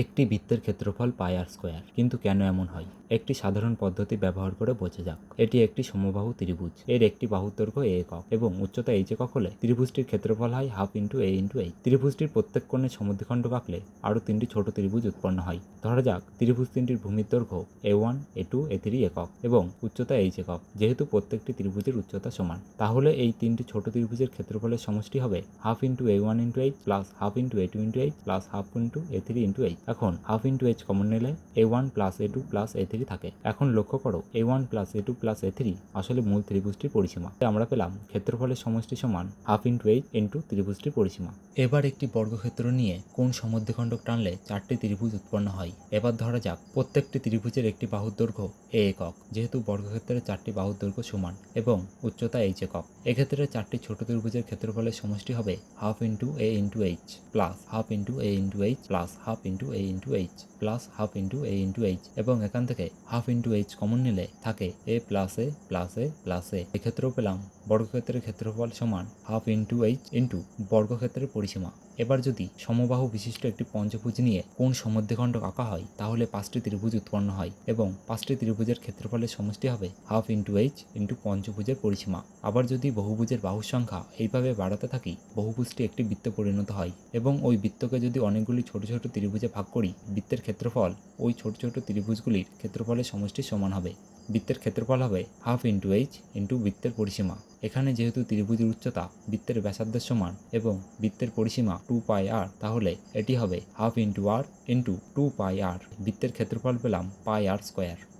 একটি বৃত্তের ক্ষেত্রফল পাই আর স্কোয়ার। কিন্তু কেন এমন হয়? একটি সাধারণ পদ্ধতি ব্যবহার করে বোঝা যাক। এটি একটি সমবাহু ত্রিভুজ। এর একটি বাহুর দৈর্ঘ্য এ একক এবং উচ্চতা এইচ একক হলে ত্রিভুজটির ক্ষেত্রফল হয় half into A into H ত্রিভুজটির প্রত্যেক কোণে সমদ্বিখণ্ড আঁকলে আরও তিনটি ছোট ত্রিভুজ উৎপন্ন হয়। ধরা যাক, ত্রিভুজ তিনটির ভূমির দৈর্ঘ্য A one A two A three একক এবং উচ্চতা এইচ একক। যেহেতু প্রত্যেকটি ত্রিভুজের উচ্চতা সমান, তাহলে এই তিনটি ছোট ত্রিভুজের ক্ষেত্রফলের সমষ্টি হবে half into A one into H plus half into A two into H plus half into A three into H এখন হাফ ইন্টু এইচ কমন নিলে A one plus A two plus A three থাকে। এখন লক্ষ্য করো A one plus A two plus A three আসলে মূল ত্রিভুজটির পরিসীমা। আমরা পেলাম ক্ষেত্রফলের সমষ্টি সমান হাফ ইন্টু এইচ ইন্টু ত্রিভুজটির পরিসীমা। এবার একটি বর্গক্ষেত্র নিয়ে কোন সমদ্বিখণ্ডক টানলে চারটি ত্রিভুজ উৎপন্ন হয়? এবার ধরা যাক, প্রত্যেকটি ত্রিভুজের একটি বাহুর দৈর্ঘ্য এ একক, যেহেতু বর্গক্ষেত্রের চারটি বাহুর দৈর্ঘ্য সমান এবং উচ্চতা এইচ একক। এক্ষেত্রে চারটি ছোট ত্রিভুজের ক্ষেত্রফলের সমষ্টি হবে half into A into H plus half into A into H plus half into A into H plus half into A into H এবং এখান থেকে হাফ ইন্টু এইচ কমন নিলে থাকে A plus A plus A plus A এক্ষেত্রেও পেলাম, বর্গক্ষেত্রের ক্ষেত্রফল সমান হাফ ইন্টু এইচ ইন্টু বর্গক্ষেত্রের পরিসীমা। এবার যদি সমবাহু বিশিষ্ট একটি পঞ্চভুজ নিয়ে কোন সমদ্বিখণ্ডক আঁকা হয়, তাহলে পাঁচটি ত্রিভুজ উৎপন্ন হয় এবং পাঁচটি ত্রিভুজের ক্ষেত্রফলের সমষ্টি হবে হাফ ইন্টু এইচ ইন্টু পঞ্চভুজের পরিসীমা। আবার যদি বহুভুজের বাহুর সংখ্যা এইভাবে বাড়াতে থাকি, বহুভুজটি একটি বৃত্তে পরিণত হয় এবং ওই বৃত্তকে যদি অনেকগুলি ছোট ছোট ত্রিভুজে ভাগ করি, বৃত্তের ক্ষেত্রফল ওই ছোট ছোট ত্রিভুজগুলির ক্ষেত্রফলের সমষ্টির সমান হবে। বৃত্তের ক্ষেত্রফল হবে হাফ ইন্টু এইচ ইন্টু বৃত্তের পরিসীমা। এখানে যেহেতু ত্রিভুজের উচ্চতা বৃত্তের ব্যাসার্ধের সমান এবং বৃত্তের পরিসীমা টু পাই আর তাহলে এটি হবে half into R into two pi R বৃত্তের ক্ষেত্রফল পেলাম পাই আর স্কোয়ার